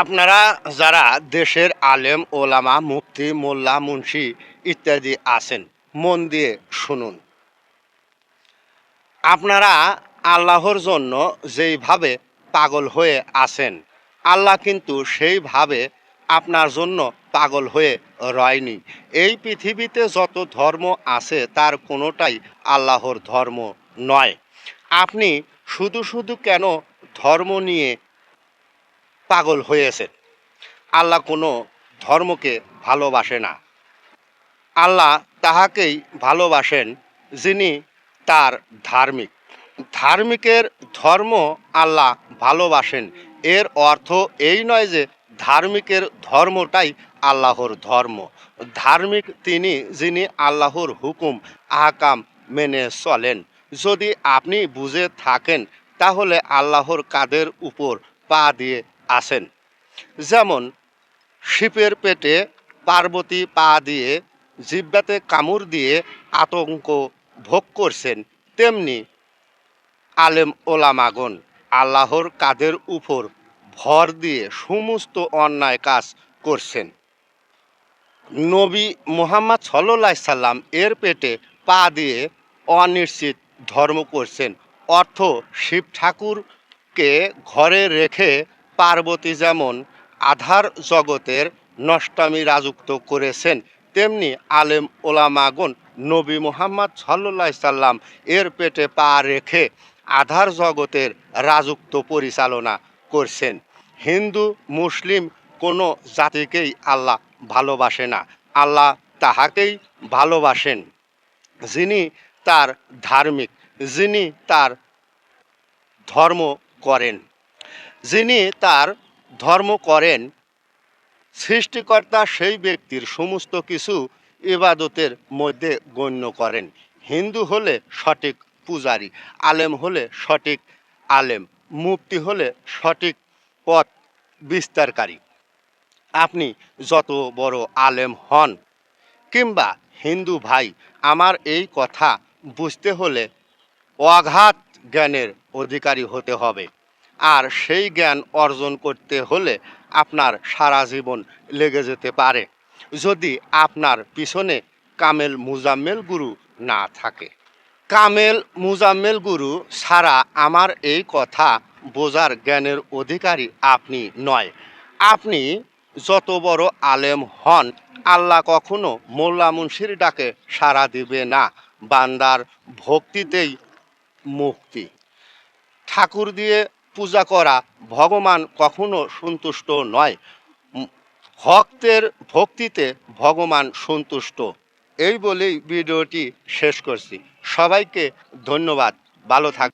আপনারা যারা দেশের আলেম, ওলামা, মুফতি, মোল্লা, মুন্সি ইত্যাদি আছেন, মন দিয়ে শুনুন। আপনারা আল্লাহর জন্য যেইভাবে পাগল হয়ে আছেন, আল্লাহ কিন্তু সেইভাবে আপনার জন্য পাগল হয়ে রয়নি। এই পৃথিবীতে যত ধর্ম আছে, তার কোনোটাই আল্লাহর ধর্ম নয়। আপনি শুধু শুধু কেন ধর্ম নিয়ে পাগল হয়েছেন আল্লাহ কোনো ধর্মকে ভালোবাসে না। আল্লাহ তাহাকেই ভালোবাসেন যিনি তার ধার্মিক। ধার্মিকের ধর্ম আল্লাহ ভালোবাসেন। এর অর্থ এই নয় যে ধার্মিকের ধর্মটাই আল্লাহর ধর্ম। ধার্মিক তিনি যিনি আল্লাহর হুকুম, আহকাম মেনে চলেন। যদি আপনি বুঝে থাকেন, তাহলে আল্লাহর কাদের উপর পা দিয়ে আসেন যেমন, শিপের পেটে পার্বতী পা দিয়ে, জিব্বাতে কামড় দিয়ে আতঙ্ক ভোগ করছেন তেমনি আলেম ওলামাগন আল্লাহর কাদের উপর ভর দিয়ে সমস্ত অন্যায় কাজ করছেন। নবী মোহাম্মদ সাল্লাহ সাল্লাম এর পেটে পা দিয়ে অনিশ্চিত ধর্ম করছেন। অর্থ শিব ঠাকুরকে ঘরে রেখে পার্বতী যেমন আধার জগতের নষ্টামি রাজুক্ত করেছেন, তেমনি আলেম ওলামাগন নবী মোহাম্মদ সাল্লাহ সাল্লাম এর পেটে পা রেখে আধার জগতের রাজুক্ত পরিচালনা করছেন। হিন্দু, মুসলিম কোনো জাতিকেই আল্লাহ ভালোবাসে না, আল্লাহ তাহাকেই ভালোবাসেন। যিনি তার ধার্মিক, যিনি তার ধর্ম করেন। যিনি তার ধর্ম করেন, সৃষ্টিকর্তা সেই ব্যক্তির সমস্ত কিছু ইবাদতের মধ্যে গণ্য করেন। হিন্দু হলে সঠিক পূজারী, আলেম হলে সঠিক আলেম মুক্তি হলে সঠিক পথ বিস্তারকারী। আপনি যত বড় আলেম হন কিংবা হিন্দু ভাই, আমার এই কথা বুঝতে হলে অগাধ জ্ঞানের অধিকারী হতে হবে। আর সেই জ্ঞান অর্জন করতে হলে আপনার সারা জীবন লেগে যেতে পারে। যদি আপনার পিছনে কামেল মুজাম্মেল গুরু না থাকে। কামেল মুজাম্মেল গুরু ছাড়া আমার এই কথা বোঝার জ্ঞানের অধিকারী আপনি নয়। আপনি যত বড় আলেম হন, আল্লাহ কখনো মোল্লা মুন্সির ডাকে সাড়া দিবে না। বান্দার ভক্তিতেই মুক্তি। ঠাকুর দিয়ে পূজা করা ভগবান কখনো সন্তুষ্ট নয়। ভক্তের ভক্তিতে ভগবান সন্তুষ্ট। এই বলেই ভিডিওটি শেষ করছি। সবাইকে ধন্যবাদ। ভালো থাক